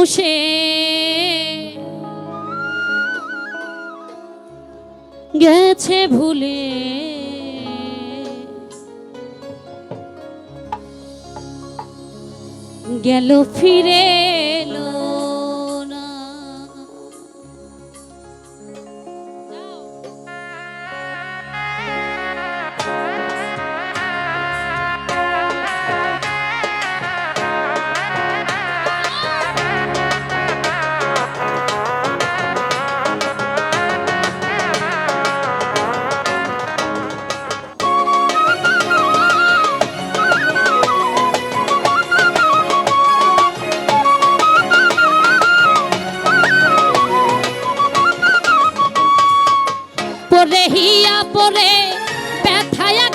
মানুষে। গেছে ভুলে। গেল ফিরে এলো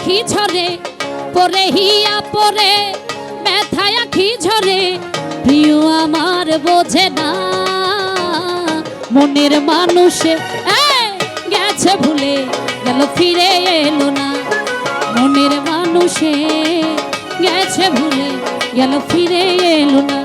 আখি ঝরে, পরে হিয়া, পরে ব্যথায় আখি ঝরে, প্রিয় আমার বোঝে না। মনের মানুষে গেছে ভুলে, গেল, ফিরে এলো না। মনের মানুষে গেছে ভুলে, গেল, ফিরে এলো না।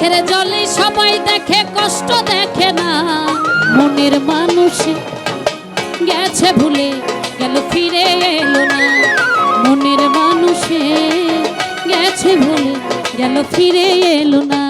চোখের জলে সবাই দেখে, কষ্ট দেখে না। মনের মানুষ গেছে ভুলে, গেল, ফিরে এলো না। মনের মানুষে গেছে ভুলে, গেল, ফিরে এলো না।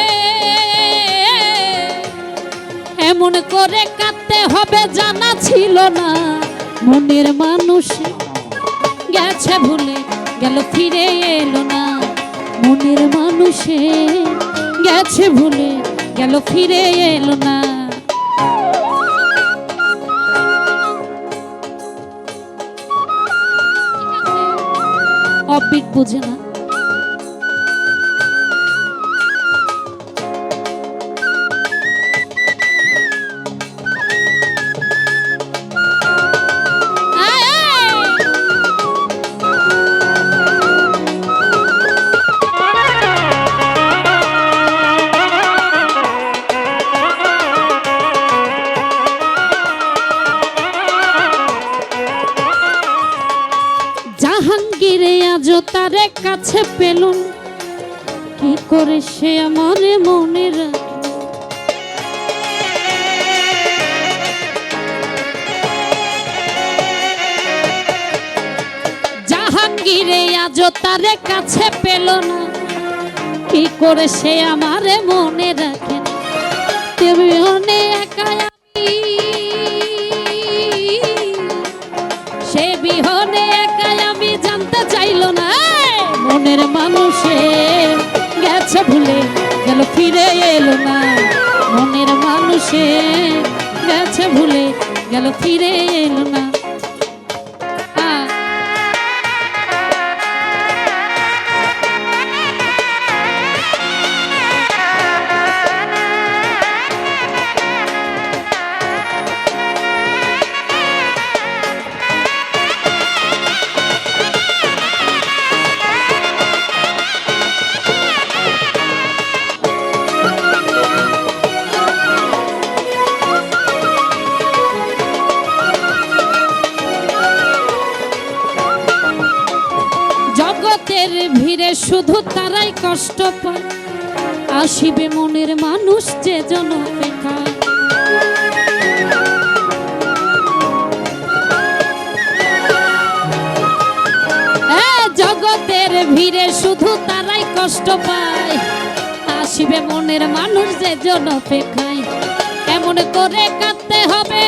এমন করে কাঁদতে হবে জানা ছিল না। মনের মানুষ গেছে ভুলে গেল, ফিরে এলো না। মনের মানুষে গেছে ভুলে গেল, ফিরে এলো না। অবিক বুঝে না। কাছে পেলুন কি করে সে আমার মনে রাখে জাহাঙ্গীরে আজ তারে কাছে পেল না। কি করে সে আমার মনে রাখে তুমি অনেক একা সে বিহনে গেলো না মনের মানুষে গেছে ভুলে গেল ফিরে এলো না। শুধু তারাই কষ্ট পায়। আসিবে মনের মানুষ যে জন জগতের ভিড়ে শুধু তারাই কষ্ট পায়। আসিবে মনের মানুষ যে জন অপেক্ষায়। এমন করে কাঁদতে হবে।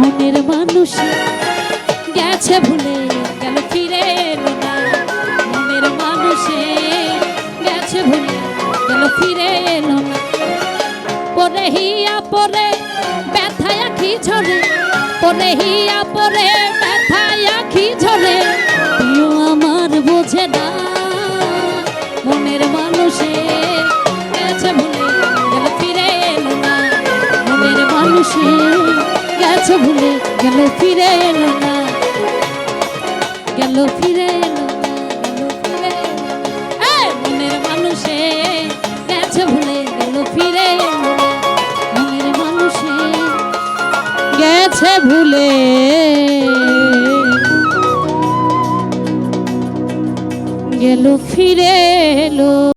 মনের মানুষ গেছে ভুলে গেল ফিরে এলো না। মনের মানুষে গেছে ভুলে গেল ফিরে এলো না। পরে হিয়া পরে ব্যথায় আখি ঝরে, পরে হিয়া পরে ব্যথায় আখি ঝরে। প্রিয় আমার বোঝে না, মনের মানুষে গেছে ভুলে গেল ফিরে এলো না। মনের মানুষে গেছে ভুলে গেল, ফিরে এলো না। গেল, ফিরে এলো মানুষে গেছে ভুলে গেল, ফিরে মনের মানুষে, গেছে ভুলে। গেল, ফিরে এলো।